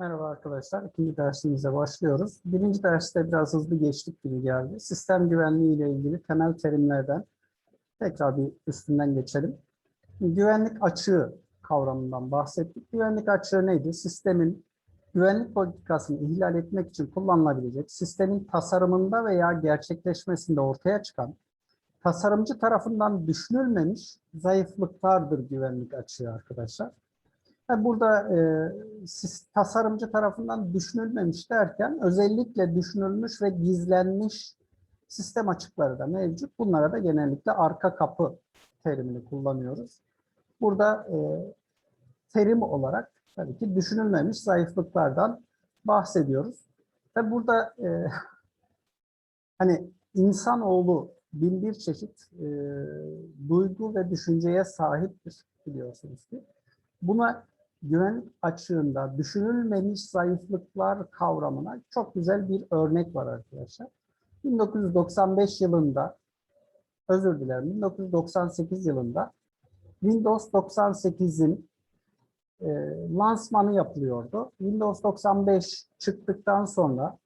Merhaba arkadaşlar. İkinci dersimize başlıyoruz. Birinci derste biraz hızlı geçtik gibi geldi. Sistem güvenliği ile ilgili temel terimlerden tekrar bir üstünden geçelim. Güvenlik açığı kavramından bahsettik. Güvenlik açığı neydi? Sistemin güvenlik politikasını ihlal etmek için kullanılabilecek, sistemin tasarımında veya gerçekleşmesinde ortaya çıkan, tasarımcı tarafından düşünülmemiş zayıflıklardır güvenlik açığı arkadaşlar. Burada e, tasarımcı tarafından düşünülmemiş derken özellikle düşünülmüş ve gizlenmiş sistem açıkları da mevcut. Bunlara da genellikle arka kapı terimini kullanıyoruz. Burada e, terim olarak tabii ki düşünülmemiş zayıflıklardan bahsediyoruz. Tabii burada e, hani insanoğlu bin bir çeşit e, duygu ve düşünceye sahiptir biliyorsunuz ki. Buna güvenlik açığında düşünülmemiş zayıflıklar kavramına çok güzel bir örnek var arkadaşlar. 1995 yılında, özür dilerim 1998 yılında Windows 98'in e, lansmanı yapılıyordu. Windows 95 çıktıktan sonra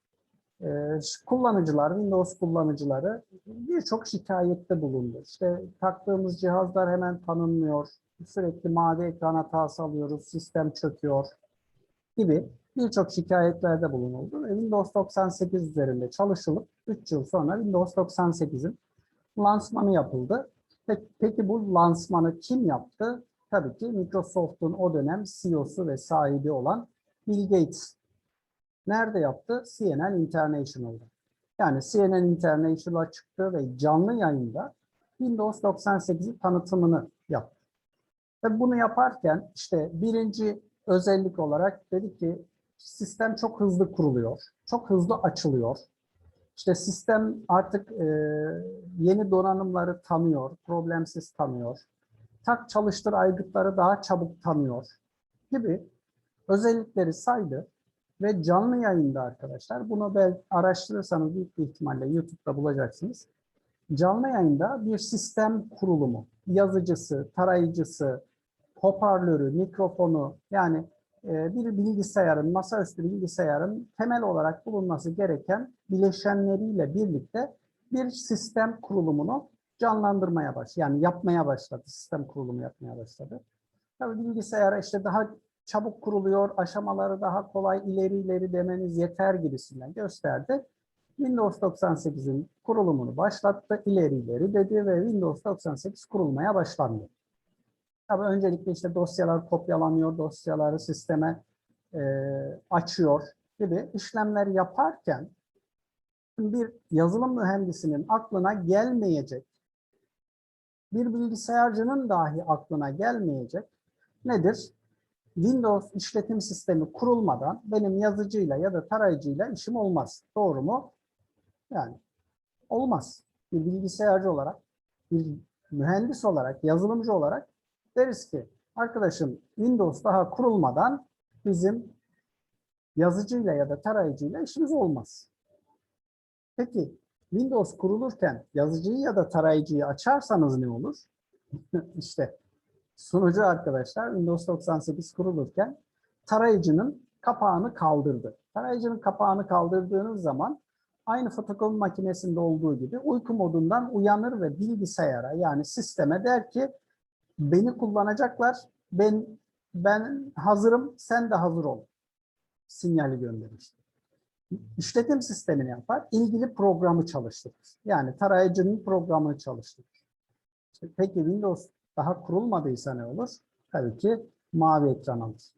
e, kullanıcılar, Windows kullanıcıları birçok şikayette bulundu. İşte taktığımız cihazlar hemen tanınmıyor, sürekli mavi ekran hatası alıyoruz, sistem çöküyor gibi birçok şikayetlerde bulunuldu Windows 98 üzerinde çalışılıp 3 yıl sonra Windows 98'in lansmanı yapıldı. Peki, bu lansmanı kim yaptı? Tabii ki Microsoft'un o dönem CEO'su ve sahibi olan Bill Gates. Nerede yaptı? CNN International'da. Yani CNN International'a çıktı ve canlı yayında Windows 98'in tanıtımını yaptı. Ve bunu yaparken işte birinci özellik olarak dedi ki sistem çok hızlı kuruluyor, çok hızlı açılıyor. İşte sistem artık e, yeni donanımları tanıyor, problemsiz tanıyor. Tak çalıştır aygıtları daha çabuk tanıyor gibi özellikleri saydı. Ve canlı yayında arkadaşlar, bunu araştırırsanız büyük bir ihtimalle YouTube'da bulacaksınız. Canlı yayında bir sistem kurulumu, yazıcısı, tarayıcısı, hoparlörü, mikrofonu yani e, bir bilgisayarın, masaüstü bilgisayarın temel olarak bulunması gereken bileşenleriyle birlikte bir sistem kurulumunu canlandırmaya başladı. Yani yapmaya başladı, sistem kurulumu yapmaya başladı. Tabii bilgisayara işte daha çabuk kuruluyor, aşamaları daha kolay ileri ileri demeniz yeter gibisinden gösterdi. Windows 98'in kurulumunu başlattı, ileri ileri dedi ve Windows 98 kurulmaya başlandı. Tabii öncelikle işte dosyalar kopyalanıyor, dosyaları sisteme e, açıyor gibi işlemler yaparken bir yazılım mühendisinin aklına gelmeyecek, bir bilgisayarcının dahi aklına gelmeyecek nedir? Windows işletim sistemi kurulmadan benim yazıcıyla ya da tarayıcıyla işim olmaz. Doğru mu? Yani olmaz. Bir bilgisayarcı olarak, bir mühendis olarak, yazılımcı olarak deriz ki arkadaşım Windows daha kurulmadan bizim yazıcıyla ya da tarayıcıyla işimiz olmaz. Peki Windows kurulurken yazıcıyı ya da tarayıcıyı açarsanız ne olur? işte sunucu arkadaşlar Windows 98 kurulurken tarayıcının kapağını kaldırdı. Tarayıcının kapağını kaldırdığınız zaman aynı fotokopi makinesinde olduğu gibi uyku modundan uyanır ve bilgisayara yani sisteme der ki beni kullanacaklar. Ben ben hazırım, sen de hazır ol. Sinyali gönderir. İşletim sistemini yapar, ilgili programı çalıştırır. Yani tarayıcının programını çalıştırır. İşte peki Windows daha kurulmadıysa ne olur? Tabii ki mavi ekran alır.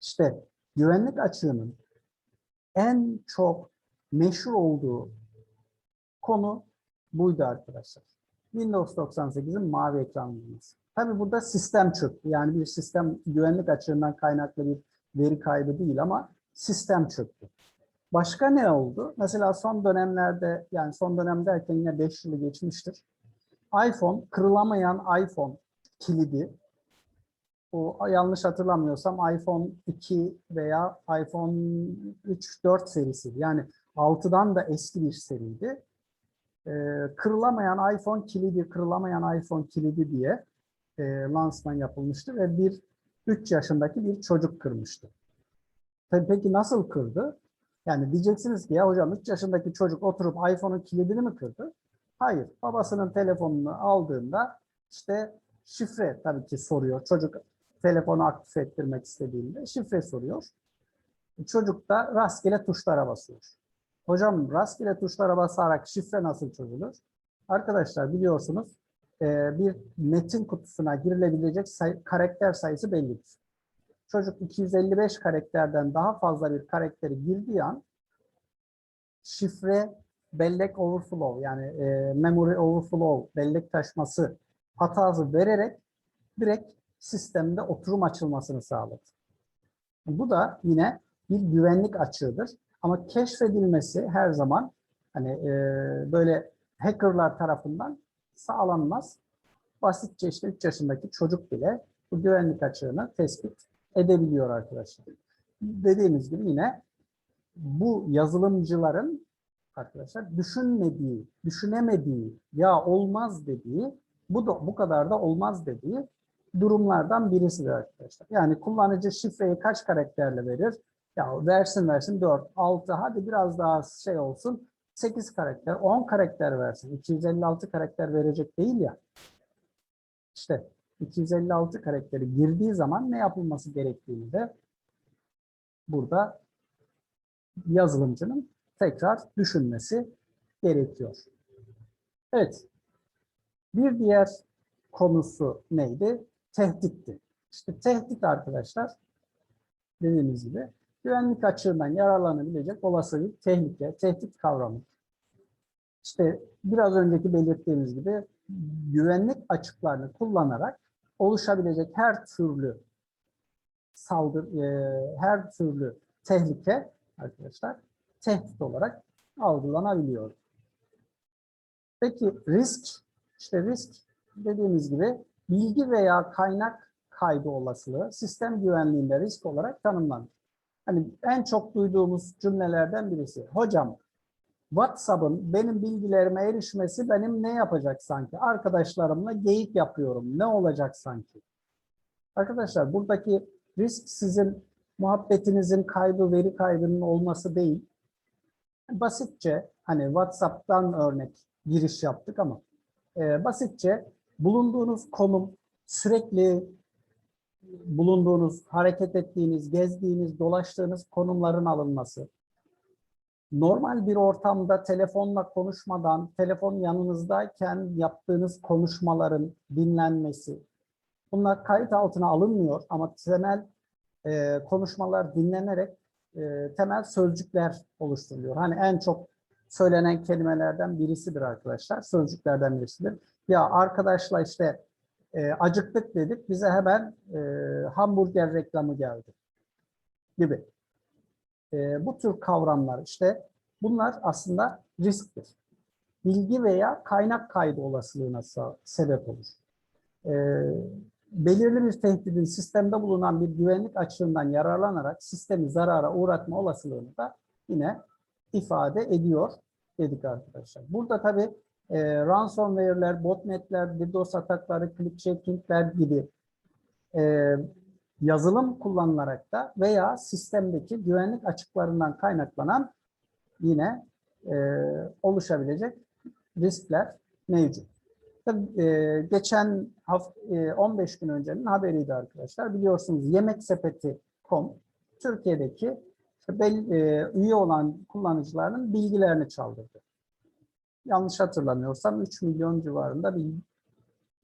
İşte güvenlik açığının en çok meşhur olduğu konu buydu arkadaşlar. Windows 98'in mavi ekran olması. Tabii burada sistem çöktü. Yani bir sistem güvenlik açığından kaynaklı bir veri kaybı değil ama sistem çöktü. Başka ne oldu? Mesela son dönemlerde yani son dönem derken yine 5 yılı geçmiştir. iPhone, kırılamayan iPhone kilidi o yanlış hatırlamıyorsam iPhone 2 veya iPhone 3 4 serisi yani 6'dan da eski bir seriydi. Ee, kırılamayan iPhone kilidi, kırılamayan iPhone kilidi diye e, lansman yapılmıştı ve bir 3 yaşındaki bir çocuk kırmıştı. Peki nasıl kırdı? Yani diyeceksiniz ki ya hocam 3 yaşındaki çocuk oturup iPhone'un kilidini mi kırdı? Hayır. Babasının telefonunu aldığında işte şifre tabii ki soruyor. Çocuk telefonu aktif ettirmek istediğinde şifre soruyor. Çocuk da rastgele tuşlara basıyor. Hocam rastgele tuşlara basarak şifre nasıl çözülür? Arkadaşlar biliyorsunuz e, bir metin kutusuna girilebilecek say- karakter sayısı bellidir. Çocuk 255 karakterden daha fazla bir karakteri girdiği an şifre bellek overflow yani e, memory overflow bellek taşması hatası vererek direkt sistemde oturum açılmasını sağladı. Bu da yine bir güvenlik açığıdır. Ama keşfedilmesi her zaman hani e, böyle hackerlar tarafından sağlanmaz. Basitçe işte 3 yaşındaki çocuk bile bu güvenlik açığını tespit edebiliyor arkadaşlar. Dediğimiz gibi yine bu yazılımcıların arkadaşlar düşünmediği, düşünemediği, ya olmaz dediği, bu da bu kadar da olmaz dediği durumlardan birisidir arkadaşlar. Yani kullanıcı şifreyi kaç karakterle verir? Ya versin versin 4, 6, hadi biraz daha şey olsun 8 karakter, 10 karakter versin. 256 karakter verecek değil ya. İşte 256 karakteri girdiği zaman ne yapılması gerektiğini de burada yazılımcının tekrar düşünmesi gerekiyor. Evet. Bir diğer konusu neydi? Tehditti. İşte tehdit arkadaşlar dediğimiz gibi güvenlik açığından yararlanabilecek olası bir tehlike, tehdit kavramı. İşte biraz önceki belirttiğimiz gibi güvenlik açıklarını kullanarak oluşabilecek her türlü saldırı, e, her türlü tehlike arkadaşlar tehdit olarak algılanabiliyor. Peki risk, işte risk dediğimiz gibi bilgi veya kaynak kaybı olasılığı sistem güvenliğinde risk olarak tanımlanır. Hani en çok duyduğumuz cümlelerden birisi. Hocam WhatsApp'ın benim bilgilerime erişmesi benim ne yapacak sanki? Arkadaşlarımla geyik yapıyorum. Ne olacak sanki? Arkadaşlar buradaki risk sizin muhabbetinizin kaybı, veri kaybının olması değil. Basitçe hani WhatsApp'tan örnek giriş yaptık ama e, basitçe bulunduğunuz konum sürekli bulunduğunuz, hareket ettiğiniz, gezdiğiniz, dolaştığınız konumların alınması. Normal bir ortamda telefonla konuşmadan, telefon yanınızdayken yaptığınız konuşmaların dinlenmesi. Bunlar kayıt altına alınmıyor ama temel e, konuşmalar dinlenerek e, temel sözcükler oluşturuluyor. Hani en çok söylenen kelimelerden birisidir arkadaşlar. Sözcüklerden birisidir. Ya arkadaşla işte e, acıktık dedik. Bize hemen e, hamburger reklamı geldi gibi. E, bu tür kavramlar işte bunlar aslında risktir. Bilgi veya kaynak kaybı olasılığına sebep olur. E, belirli bir tehdidin sistemde bulunan bir güvenlik açığından yararlanarak sistemi zarara uğratma olasılığını da yine ifade ediyor dedik arkadaşlar. Burada tabii e, ransomware'ler, botnetler, DDoS atakları, clickchacking'ler gibi e, yazılım kullanılarak da veya sistemdeki güvenlik açıklarından kaynaklanan yine e, oluşabilecek riskler mevcut. Tabii, e, geçen hafta, e, 15 gün öncenin haberiydi arkadaşlar. Biliyorsunuz yemeksepeti.com Türkiye'deki işte bel, e, üye olan kullanıcıların bilgilerini çaldırdı yanlış hatırlamıyorsam 3 milyon civarında bir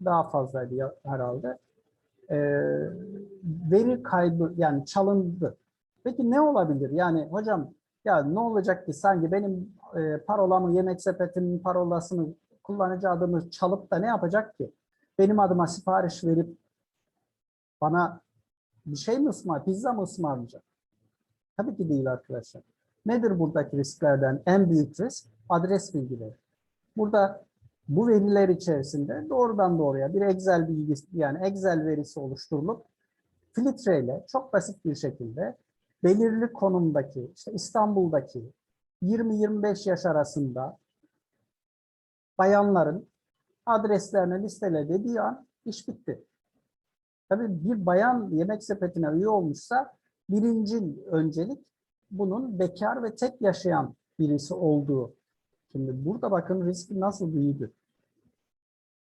daha fazlaydı herhalde. Ee, veri kaybı yani çalındı. Peki ne olabilir? Yani hocam ya ne olacak ki sanki benim e, parolamı yemek sepetinin parolasını kullanıcı adımı çalıp da ne yapacak ki? Benim adıma sipariş verip bana bir şey mi ısmar, pizza mı ısmarlayacak? Tabii ki değil arkadaşlar. Nedir buradaki risklerden en büyük risk? Adres bilgileri. Burada bu veriler içerisinde doğrudan doğruya bir Excel bilgisi yani Excel verisi oluşturulup filtreyle çok basit bir şekilde belirli konumdaki işte İstanbul'daki 20-25 yaş arasında bayanların adreslerini listele dediği an iş bitti. Tabii bir bayan yemek sepetine üye olmuşsa birincil öncelik bunun bekar ve tek yaşayan birisi olduğu. Şimdi burada bakın risk nasıl büyüdü.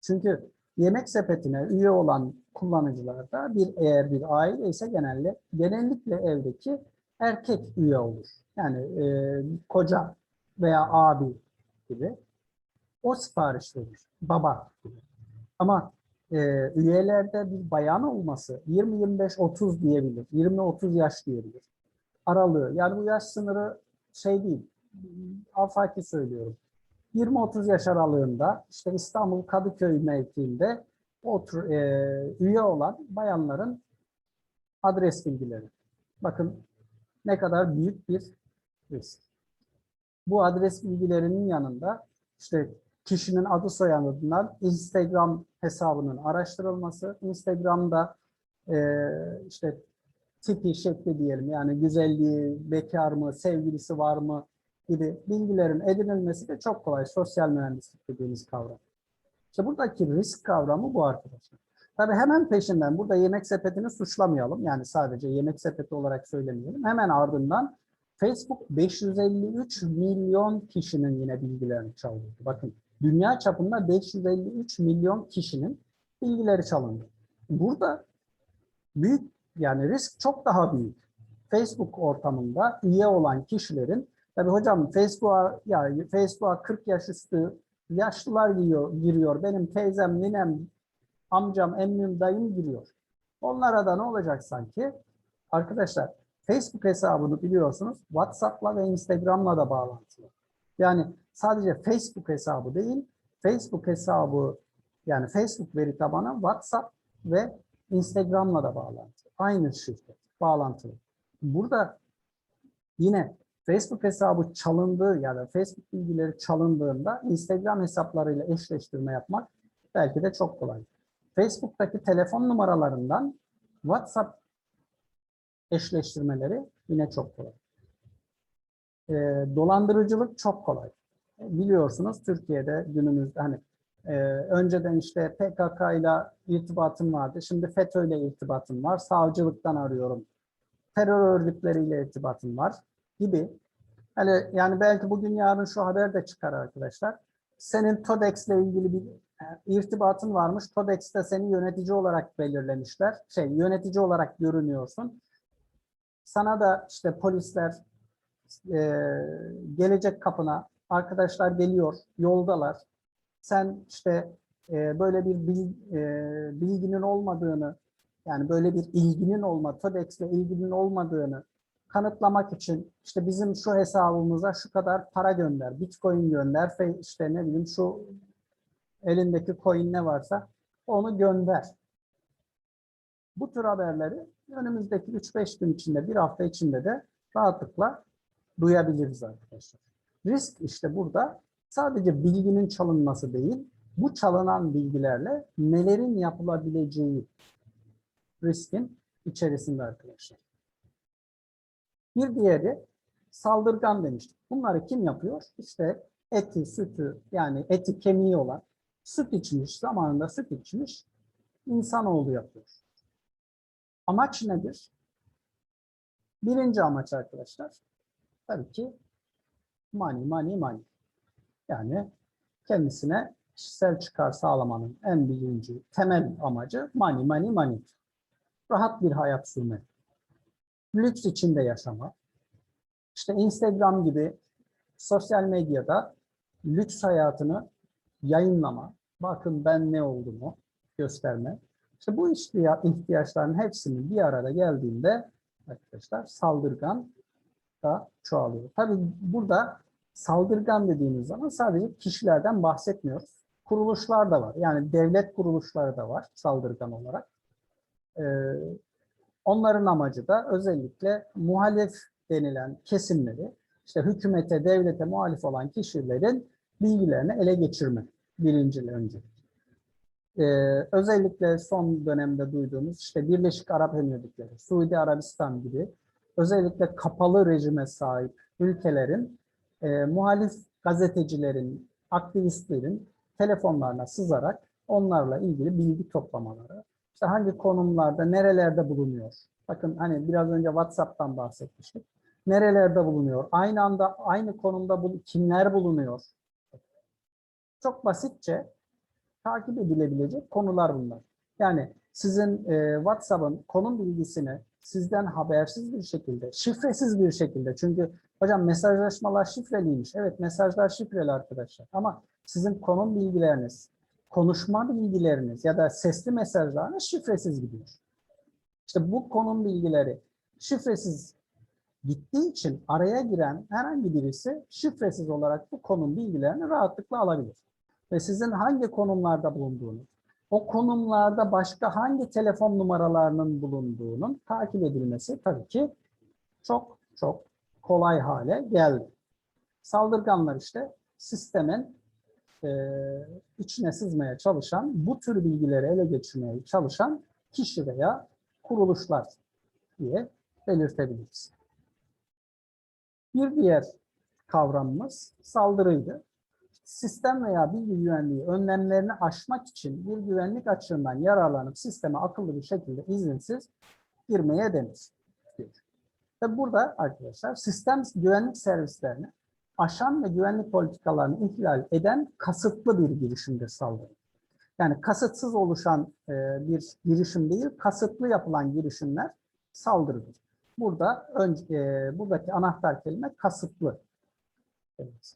Çünkü yemek sepetine üye olan kullanıcılarda bir eğer bir aile ise genelde genellikle evdeki erkek üye olur. Yani e, koca veya abi gibi. O sipariş verir. Baba gibi. Ama e, üyelerde bir bayan olması 20-25-30 diyebilir. 20-30 yaş diyebilir. Aralığı. Yani bu yaş sınırı şey değil. Afaki söylüyorum. 20-30 yaş aralığında işte İstanbul Kadıköy mevkiinde otur, e, üye olan bayanların adres bilgileri. Bakın ne kadar büyük bir risk. Bu adres bilgilerinin yanında işte kişinin adı soyadından Instagram hesabının araştırılması, Instagram'da e, işte tipi, şekli diyelim yani güzelliği, bekar mı, sevgilisi var mı gibi bilgilerin edinilmesi de çok kolay. Sosyal mühendislik dediğimiz kavram. İşte buradaki risk kavramı bu arkadaşlar. Tabii hemen peşinden burada yemek sepetini suçlamayalım. Yani sadece yemek sepeti olarak söylemeyelim. Hemen ardından Facebook 553 milyon kişinin yine bilgilerini çaldı. Bakın dünya çapında 553 milyon kişinin bilgileri çalındı. Burada büyük yani risk çok daha büyük. Facebook ortamında üye olan kişilerin tabi hocam Facebook'a ya Facebook'a 40 yaş üstü yaşlılar giriyor, giriyor. Benim teyzem, ninem, amcam, emmim, dayım giriyor. Onlara da ne olacak sanki? Arkadaşlar Facebook hesabını biliyorsunuz WhatsApp'la ve Instagram'la da bağlantılı. Yani sadece Facebook hesabı değil, Facebook hesabı yani Facebook veri tabanı WhatsApp ve Instagram'la da bağlantılı. Aynı şirket, bağlantılı. Burada yine Facebook hesabı çalındığı ya da Facebook bilgileri çalındığında Instagram hesaplarıyla eşleştirme yapmak belki de çok kolay. Facebook'taki telefon numaralarından WhatsApp eşleştirmeleri yine çok kolay. E, dolandırıcılık çok kolay. Biliyorsunuz Türkiye'de günümüzde hani e, önceden işte PKK ile irtibatım vardı. Şimdi FETÖ ile irtibatım var. Savcılıktan arıyorum. Terör örgütleriyle irtibatım var gibi. Hani yani belki bugün yarın şu haber de çıkar arkadaşlar. Senin TODEX ilgili bir e, irtibatın varmış. TODEX'te seni yönetici olarak belirlemişler. Şey yönetici olarak görünüyorsun. Sana da işte polisler e, gelecek kapına arkadaşlar geliyor, yoldalar. Sen işte e, böyle bir bil, e, bilginin olmadığını, yani böyle bir ilginin olma, TODEX'le ilginin olmadığını kanıtlamak için işte bizim şu hesabımıza şu kadar para gönder, bitcoin gönder, işte ne bileyim şu elindeki coin ne varsa onu gönder. Bu tür haberleri önümüzdeki 3-5 gün içinde, bir hafta içinde de rahatlıkla duyabiliriz arkadaşlar. Risk işte burada sadece bilginin çalınması değil, bu çalınan bilgilerle nelerin yapılabileceği riskin içerisinde arkadaşlar. Bir diğeri saldırgan demiştik. Bunları kim yapıyor? İşte eti, sütü yani eti kemiği olan süt içmiş, zamanında süt içmiş insanoğlu yapıyor. Amaç nedir? Birinci amaç arkadaşlar tabii ki money, money, money. Yani kendisine kişisel çıkar sağlamanın en birinci temel amacı money, money, money. Rahat bir hayat sürmek. Lüks içinde yaşamak. İşte Instagram gibi sosyal medyada lüks hayatını yayınlama. Bakın ben ne olduğumu gösterme. İşte bu ihtiyaçların hepsinin bir arada geldiğinde arkadaşlar saldırgan da çoğalıyor. Tabii burada saldırgan dediğimiz zaman sadece kişilerden bahsetmiyoruz. Kuruluşlar da var. Yani devlet kuruluşları da var saldırgan olarak. Ee, onların amacı da özellikle muhalif denilen kesimleri, işte hükümete, devlete muhalif olan kişilerin bilgilerini ele geçirmek birinci öncelik. Ee, özellikle son dönemde duyduğumuz işte Birleşik Arap Emirlikleri, Suudi Arabistan gibi özellikle kapalı rejime sahip ülkelerin e, muhalif gazetecilerin, aktivistlerin telefonlarına sızarak onlarla ilgili bilgi toplamaları, işte hangi konumlarda, nerelerde bulunuyor, Bakın hani biraz önce WhatsApp'tan bahsetmiştik. Nerelerde bulunuyor? Aynı anda aynı konumda bu, kimler bulunuyor? Çok basitçe takip edilebilecek konular bunlar. Yani sizin e, WhatsApp'ın konum bilgisini sizden habersiz bir şekilde, şifresiz bir şekilde çünkü hocam mesajlaşmalar şifreliymiş. Evet mesajlar şifreli arkadaşlar ama sizin konum bilgileriniz, konuşma bilgileriniz ya da sesli mesajlarınız şifresiz gidiyor. İşte bu konum bilgileri şifresiz gittiği için araya giren herhangi birisi şifresiz olarak bu konum bilgilerini rahatlıkla alabilir. Ve sizin hangi konumlarda bulunduğunu, o konumlarda başka hangi telefon numaralarının bulunduğunun takip edilmesi tabii ki çok çok kolay hale geldi. Saldırganlar işte sistemin e, içine sızmaya çalışan, bu tür bilgileri ele geçirmeye çalışan kişi veya kuruluşlar diye belirtebiliriz. Bir diğer kavramımız saldırıydı. Sistem veya bilgi güvenliği önlemlerini aşmak için bir güvenlik açığından yararlanıp sisteme akıllı bir şekilde izinsiz girmeye denir. Ve burada arkadaşlar sistem güvenlik servislerini aşan ve güvenlik politikalarını ihlal eden kasıtlı bir girişimdir saldırı. Yani kasıtsız oluşan e, bir girişim değil, kasıtlı yapılan girişimler saldırıdır. Burada önce, e, buradaki anahtar kelime kasıtlı. Evet.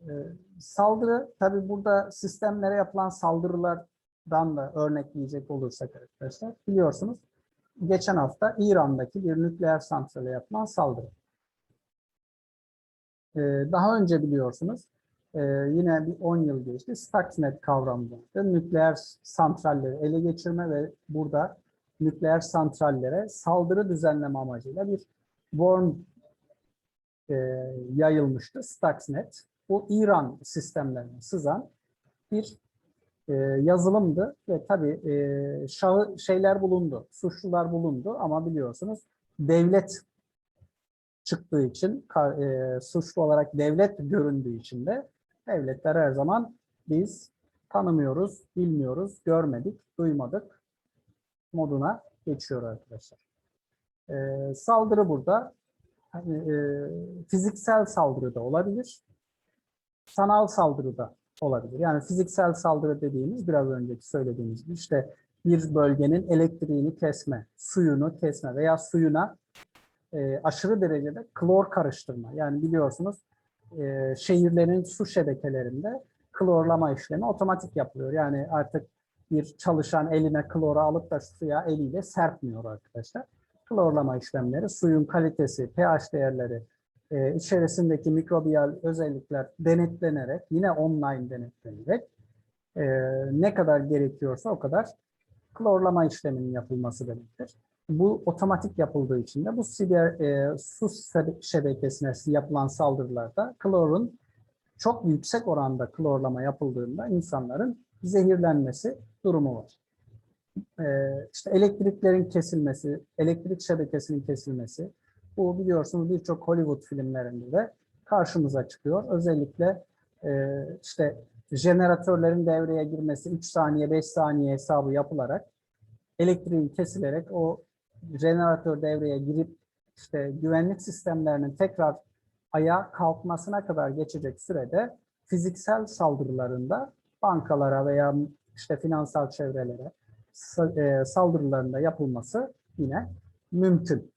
E, saldırı, tabi burada sistemlere yapılan saldırılardan da örnekleyecek olursak arkadaşlar, biliyorsunuz geçen hafta İran'daki bir nükleer santrale yapılan saldırı. E, daha önce biliyorsunuz e, yine bir 10 yıl geçti. Stuxnet kavramı. Nükleer santralleri ele geçirme ve burada nükleer santrallere saldırı düzenleme amacıyla bir worm e, yayılmıştı. Stuxnet. Bu İran sistemlerine sızan bir e, yazılımdı ve tabii e, şeyler bulundu, suçlular bulundu ama biliyorsunuz devlet çıktığı için, e, suçlu olarak devlet göründüğü için de devletler her zaman biz tanımıyoruz, bilmiyoruz, görmedik, duymadık moduna geçiyor arkadaşlar. E, saldırı burada hani, e, fiziksel saldırı da olabilir, sanal saldırı da olabilir. Yani fiziksel saldırı dediğimiz biraz önceki söylediğimiz gibi işte bir bölgenin elektriğini kesme, suyunu kesme veya suyuna e, aşırı derecede klor karıştırma. Yani biliyorsunuz e, şehirlerin su şebekelerinde klorlama işlemi otomatik yapılıyor. Yani artık bir çalışan eline kloru alıp da suya eliyle serpmiyor arkadaşlar. Klorlama işlemleri, suyun kalitesi, pH değerleri, e, içerisindeki mikrobiyal özellikler denetlenerek, yine online denetlenerek e, ne kadar gerekiyorsa o kadar klorlama işleminin yapılması demektir. Bu otomatik yapıldığı için de bu siber, e, su şebekesine yapılan saldırılarda klorun çok yüksek oranda klorlama yapıldığında insanların zehirlenmesi durumu var. E, işte elektriklerin kesilmesi, elektrik şebekesinin kesilmesi, bu biliyorsunuz birçok Hollywood filmlerinde de karşımıza çıkıyor. Özellikle e, işte jeneratörlerin devreye girmesi 3 saniye 5 saniye hesabı yapılarak elektriğin kesilerek o jeneratör devreye girip işte güvenlik sistemlerinin tekrar ayağa kalkmasına kadar geçecek sürede fiziksel saldırılarında bankalara veya işte finansal çevrelere e, saldırılarında yapılması yine mümkün.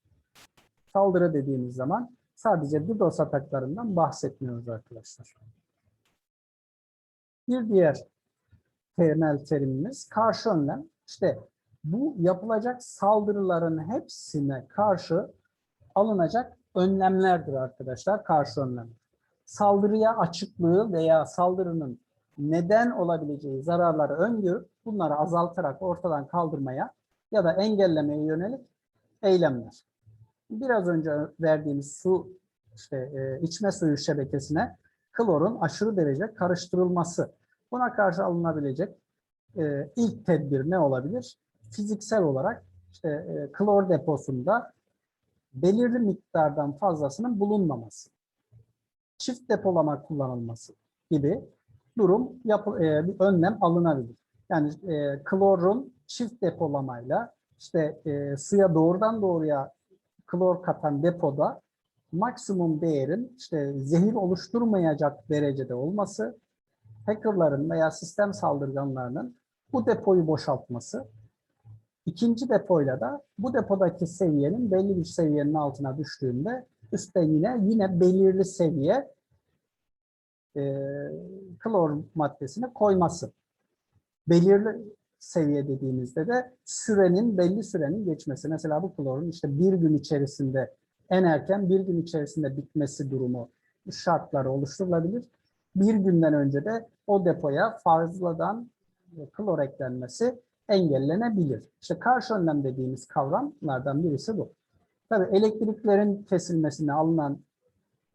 Saldırı dediğimiz zaman sadece DDoS ataklarından bahsetmiyoruz arkadaşlar. Bir diğer temel terimimiz karşı önlem. İşte bu yapılacak saldırıların hepsine karşı alınacak önlemlerdir arkadaşlar, karşı önlem. Saldırıya açıklığı veya saldırının neden olabileceği zararları öngörüp bunları azaltarak ortadan kaldırmaya ya da engellemeye yönelik eylemler. Biraz önce verdiğimiz su işte e, içme suyu şebekesine klorun aşırı derece karıştırılması. Buna karşı alınabilecek e, ilk tedbir ne olabilir? Fiziksel olarak işte e, klor deposunda belirli miktardan fazlasının bulunmaması, çift depolama kullanılması gibi durum yapı, e, bir önlem alınabilir. Yani e, klorun çift depolamayla işte e, suya doğrudan doğruya klor katan depoda maksimum değerin işte zehir oluşturmayacak derecede olması, hackerların veya sistem saldırganlarının bu depoyu boşaltması, ikinci depoyla da bu depodaki seviyenin belli bir seviyenin altına düştüğünde üstte yine yine belirli seviye e, klor maddesini koyması. Belirli seviye dediğimizde de sürenin belli sürenin geçmesi. Mesela bu klorun işte bir gün içerisinde en erken bir gün içerisinde bitmesi durumu şartları oluşturulabilir. Bir günden önce de o depoya fazladan klor eklenmesi engellenebilir. İşte karşı önlem dediğimiz kavramlardan birisi bu. Tabii elektriklerin kesilmesine alınan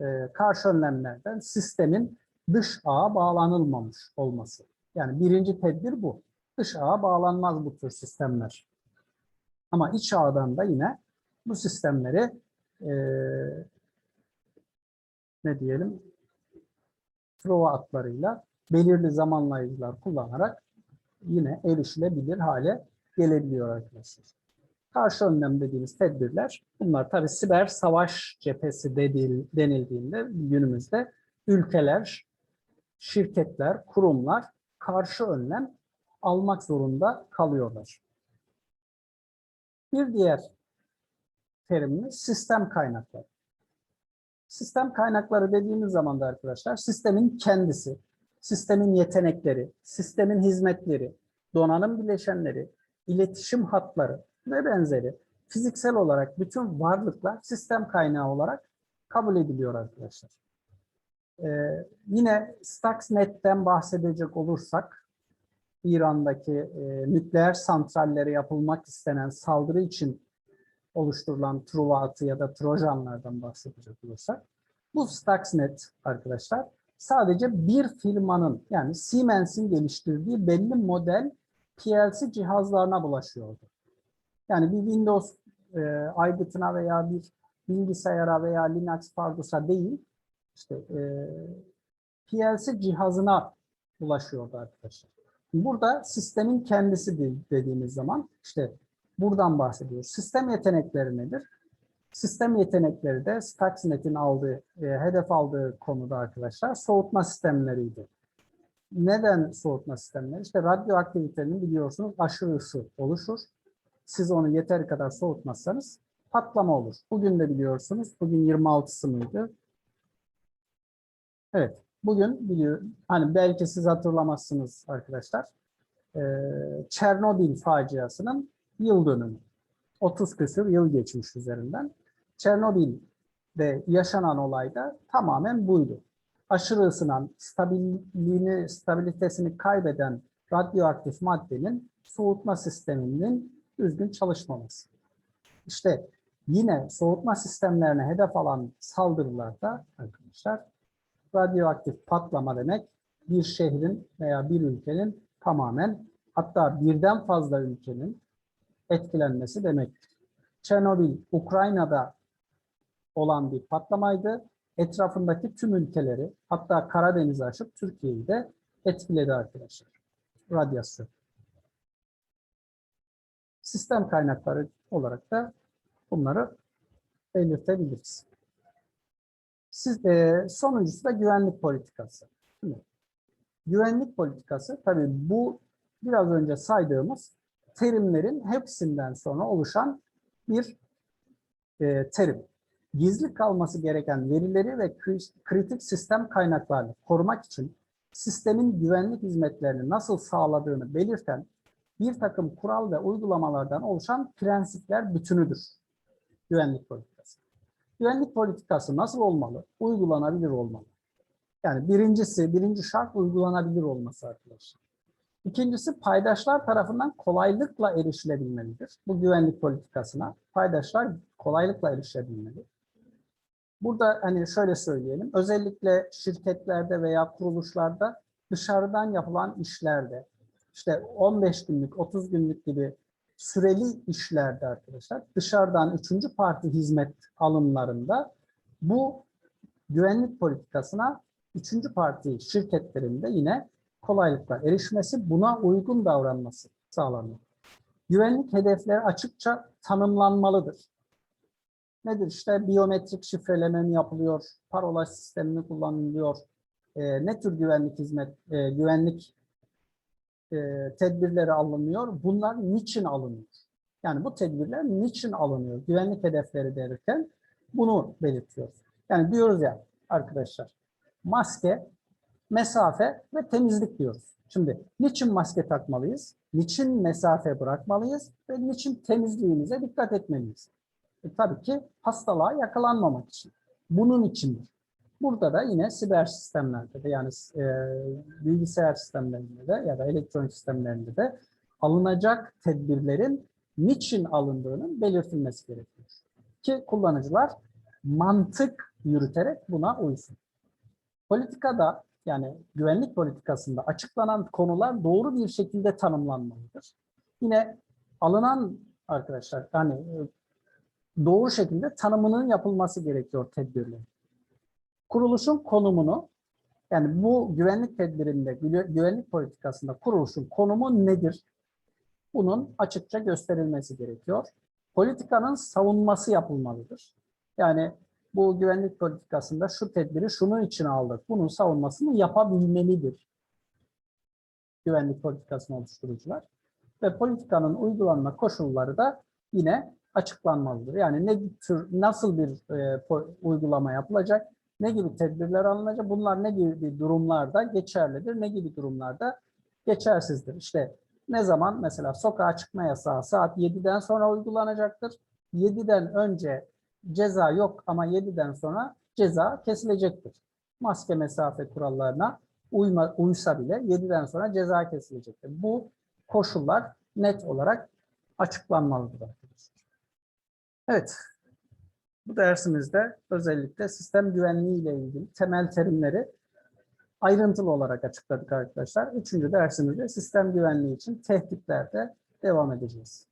e, karşı önlemlerden sistemin dış ağa bağlanılmamış olması. Yani birinci tedbir bu. Dış ağa bağlanmaz bu tür sistemler. Ama iç ağdan da yine bu sistemleri e, ne diyelim prova atlarıyla belirli zamanlayıcılar kullanarak yine erişilebilir hale gelebiliyor arkadaşlar. Karşı önlem dediğimiz tedbirler, bunlar tabii siber savaş cephesi denildiğinde günümüzde ülkeler, şirketler, kurumlar karşı önlem almak zorunda kalıyorlar. Bir diğer terimimiz sistem kaynakları. Sistem kaynakları dediğimiz zaman da arkadaşlar sistemin kendisi, sistemin yetenekleri, sistemin hizmetleri, donanım bileşenleri, iletişim hatları ve benzeri fiziksel olarak bütün varlıklar sistem kaynağı olarak kabul ediliyor arkadaşlar. Ee, yine Stuxnet'ten bahsedecek olursak, İran'daki e, nükleer santrallere yapılmak istenen saldırı için oluşturulan Truva atı ya da Trojanlardan bahsedecek olursak, bu Stuxnet arkadaşlar sadece bir firmanın yani Siemens'in geliştirdiği belli model PLC cihazlarına bulaşıyordu. Yani bir Windows e, aygıtına veya bir bilgisayara veya Linux Pardus'a değil, işte e, PLC cihazına ulaşıyordu arkadaşlar. Burada sistemin kendisi dediğimiz zaman işte buradan bahsediyoruz. Sistem yetenekleri nedir? Sistem yetenekleri de Stuxnet'in aldığı, e, hedef aldığı konuda arkadaşlar soğutma sistemleriydi. Neden soğutma sistemleri? İşte radyoaktivitenin biliyorsunuz aşırı ısı oluşur. Siz onu yeteri kadar soğutmazsanız patlama olur. Bugün de biliyorsunuz, bugün 26'sı mıydı? Evet, bugün biliyor, hani belki siz hatırlamazsınız arkadaşlar. Ee, Çernobil faciasının yıl dönümü. 30 küsur yıl geçmiş üzerinden. Çernobil'de yaşanan olay da tamamen buydu. Aşırı ısınan, stabilliğini, stabilitesini kaybeden radyoaktif maddenin soğutma sisteminin düzgün çalışmaması. İşte yine soğutma sistemlerine hedef alan saldırılarda arkadaşlar radyoaktif patlama demek bir şehrin veya bir ülkenin tamamen hatta birden fazla ülkenin etkilenmesi demektir. Çernobil Ukrayna'da olan bir patlamaydı. Etrafındaki tüm ülkeleri hatta Karadeniz'i aşıp Türkiye'yi de etkiledi arkadaşlar. Radyasyon. Sistem kaynakları olarak da bunları belirtebiliriz. Siz, e, sonuncusu da güvenlik politikası. Şimdi, güvenlik politikası tabii bu biraz önce saydığımız terimlerin hepsinden sonra oluşan bir e, terim. Gizli kalması gereken verileri ve kritik sistem kaynaklarını korumak için sistemin güvenlik hizmetlerini nasıl sağladığını belirten bir takım kural ve uygulamalardan oluşan prensipler bütünüdür güvenlik politikası. Güvenlik politikası nasıl olmalı? Uygulanabilir olmalı. Yani birincisi, birinci şart uygulanabilir olması arkadaşlar. İkincisi paydaşlar tarafından kolaylıkla erişilebilmelidir. Bu güvenlik politikasına paydaşlar kolaylıkla erişebilmeli. Burada hani şöyle söyleyelim, özellikle şirketlerde veya kuruluşlarda dışarıdan yapılan işlerde, işte 15 günlük, 30 günlük gibi süreli işlerde arkadaşlar, dışarıdan üçüncü parti hizmet alımlarında bu güvenlik politikasına üçüncü parti şirketlerinde yine kolaylıkla erişmesi, buna uygun davranması sağlanıyor. Güvenlik hedefleri açıkça tanımlanmalıdır. Nedir işte biyometrik şifreleme mi yapılıyor, parola sistemi mi kullanılıyor, e, ne tür güvenlik hizmet, e, güvenlik e, tedbirleri alınıyor, bunlar niçin alınıyor? Yani bu tedbirler niçin alınıyor? Güvenlik hedefleri derken bunu belirtiyoruz. Yani diyoruz ya arkadaşlar, maske, mesafe ve temizlik diyoruz. Şimdi niçin maske takmalıyız? Niçin mesafe bırakmalıyız? Ve niçin temizliğimize dikkat etmeliyiz? E, tabii ki hastalığa yakalanmamak için. Bunun içindir. Burada da yine siber sistemlerde de yani e, bilgisayar sistemlerinde de ya da elektronik sistemlerinde de alınacak tedbirlerin niçin alındığının belirtilmesi gerekiyor. Ki kullanıcılar mantık yürüterek buna uysun. Politikada yani güvenlik politikasında açıklanan konular doğru bir şekilde tanımlanmalıdır. Yine alınan arkadaşlar yani doğru şekilde tanımının yapılması gerekiyor tedbirlerin. Kuruluşun konumunu yani bu güvenlik tedbirinde, gü- güvenlik politikasında kuruluşun konumu nedir? Bunun açıkça gösterilmesi gerekiyor. Politikanın savunması yapılmalıdır. Yani bu güvenlik politikasında şu tedbiri şunun için aldık. Bunun savunmasını yapabilmelidir. Güvenlik politikasını oluşturucular. Ve politikanın uygulanma koşulları da yine açıklanmalıdır. Yani ne tür, nasıl bir e, uygulama yapılacak, ne gibi tedbirler alınacak, bunlar ne gibi durumlarda geçerlidir, ne gibi durumlarda geçersizdir. İşte ne zaman mesela sokağa çıkma yasağı saat 7'den sonra uygulanacaktır. 7'den önce ceza yok ama 7'den sonra ceza kesilecektir. Maske mesafe kurallarına uyma, uysa bile 7'den sonra ceza kesilecektir. Bu koşullar net olarak açıklanmalıdır. Evet, bu dersimizde özellikle sistem güvenliği ile ilgili temel terimleri ayrıntılı olarak açıkladık arkadaşlar. Üçüncü dersimizde sistem güvenliği için tehditlerde devam edeceğiz.